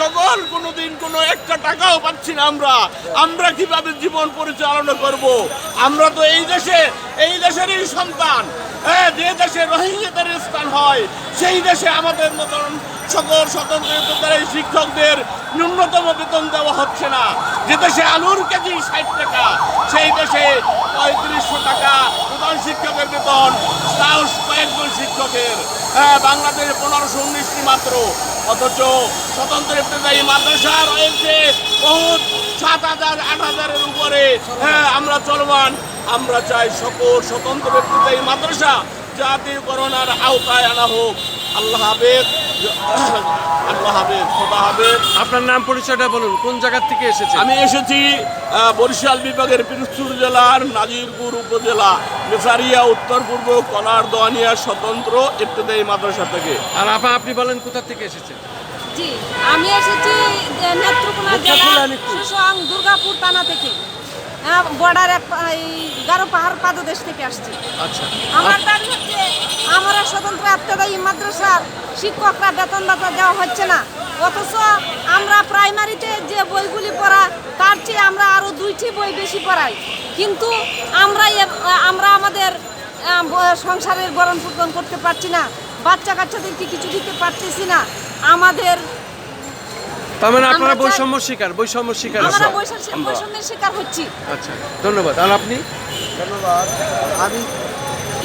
সকল কোনোদিন কোনো একটা টাকাও পাচ্ছি না আমরা। আমরা কীভাবে জীবন পরিচালনা করব? আমরা তো এই দেশে, এই দেশেরই সন্তান। হ্যাঁ যে দেশে রোহিঙ্গাদের স্থান হয়, সেই দেশে আমাদের মতন সকল স্বতন্ত্র শিক্ষকদের ন্যূনতম বেতন দেওয়া হচ্ছে না। যে দেশে আলুর কেজি ষাট টাকা, সেই দেশে পঁয়ত্রিশশো টাকা প্রধান শিক্ষকের বেতন, তাও কয়েকজন শিক্ষকের। বাংলাদেশে পনেরোশো উনিশটি মাত্র। অথচ স্বতন্ত্র ইফতেদায়ী মাদ্রাসা রয়েছে বহুত সাত হাজার, আট হাজারের উপরে। হ্যাঁ আমরা চলমান। আমরা চাই সকল স্বতন্ত্র ইফতেদায়ী মাদ্রাসা জাতির করোনার আওতায় আনা হোক। আল্লাহ হাফেজ। আপনার নাম পরিচয়টা বলুন কোন জায়গার থেকে এসেছে আমি এসেছি বরিশাল বিভাগের পিরোজপুর জেলার নাজিরপুর উপজেলা মেসারিয়া উত্তর পূর্ব কলার দোয়ানিয়া স্বতন্ত্র ইত্যাদি মাদ্রাসা থেকে। আর আপা আপনি বলেন কোথা থেকে এসেছেন? জি আমি এসেছি নেত্রকোনা জেলা সুসং দুর্গাপুর থানা থেকে। বর্ডারে এই গারো পাহাড় পাদদেশ থেকে আসছি। আচ্ছা। আমার দাবি হচ্ছে আমরা স্বতন্ত্র আত্মদায়ী মাদ্রাসার শিক্ষকরা বেতন ভাতা দেওয়া হচ্ছে না। অথচ আমরা প্রাইমারিতে যে বইগুলি পড়া তার চেয়ে আমরা আরও দুইটি বই বেশি পড়াই। কিন্তু আমরা আমরা আমাদের সংসারের বরণ পোষণ করতে পারছি না বাচ্চা কাচ্চাদেরকে কিছু দিতে পারতেছি না। আমাদের তার মানে আপনারা বৈষম্য শিকার বৈষম্য শিকার আমরা বৈষম্য- বৈষম্যের শিকার হচ্ছি। আচ্ছা ধন্যবাদ। আর আপনি? ধন্যবাদ। আমি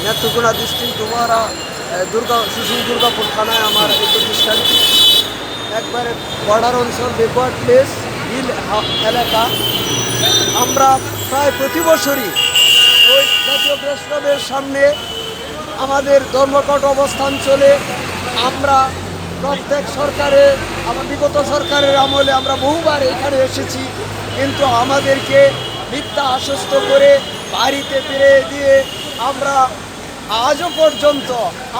নেত্রকোনা ডিস্ট্রিক্ট ডুমারা দুর্গা শিশু দুর্গাপুর থানায় আমার এই প্রতিষ্ঠানটি একবারে বর্ডার অঞ্চল বেকওয়ার্ড প্লেস হিল এলাকা। আমরা প্রায় প্রতি বছরই ওই জাতীয় প্রেস ক্লাবের সামনে আমাদের ধর্মঘট অবস্থান চলে। আমরা প্রত্যেক সরকারে, আমার বিগত সরকারের আমলে আমরা বহুবার এখানে এসেছি। কিন্তু আমাদেরকে মিথ্যা আশ্বস্ত করে বাড়িতে ফিরে দিয়ে আমরা আজও পর্যন্ত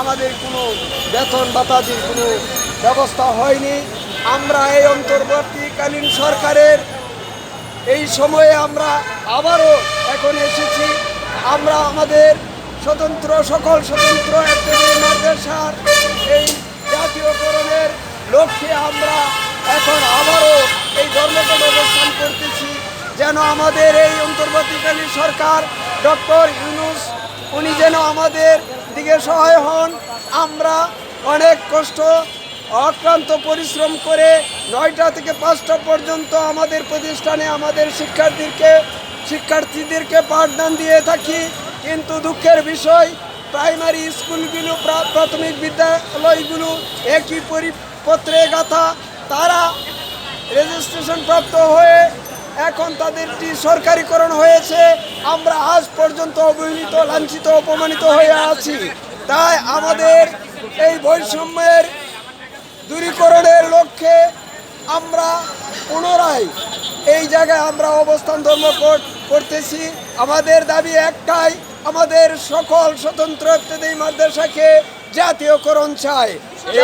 আমাদের কোনো বেতন ভাতাদির কোনো ব্যবস্থা হয়নি। আমরা এই অন্তর্বর্তীকালীন সরকারের এই সময়ে আমরা আবারও এখন এসেছি। আমরা আমাদের স্বতন্ত্র, সকল স্বতন্ত্র মাদ্রাসার এই জাতীয়করণের লক্ষ্যে আমরা এখন আবারও এই ধর্মঘট অবস্থান করতেছি। যেন আমাদের এই অন্তর্বর্তীকালীন সরকার ডক্টর ইউনুস, উনি যেন আমাদের দিকে সহায় হন। আমরা অনেক কষ্ট, অক্লান্ত পরিশ্রম করে নয়টা থেকে পাঁচটা পর্যন্ত আমাদের প্রতিষ্ঠানে আমাদের শিক্ষার্থীকে শিক্ষার্থীদেরকে পাঠদান দিয়ে থাকি। কিন্তু দুঃখের বিষয় প্রাইমারি স্কুলগুলো, প্রা- প্রাথমিক বিদ্যালয়গুলো একই পরিপত্রে গাথা। তারা রেজিস্ট্রেশন প্রাপ্ত হয়ে এখন তাদেরটি সরকারিকরণ হয়েছে। আমরা আজ পর্যন্ত অবহেলিত, লাঞ্ছিত, অপমানিত হয়ে আছি। তাই আমাদের এই বৈষম্যের দূরীকরণের লক্ষ্যে আমরা পুনরায় এই জায়গায় আমরা অবস্থান ধর্ম কর- করতেছি। আমাদের দাবি একটাই আমাদের সকল স্বতন্ত্র ইত্যাদি মাদ্রাসাকে জাতীয়করণ চাই।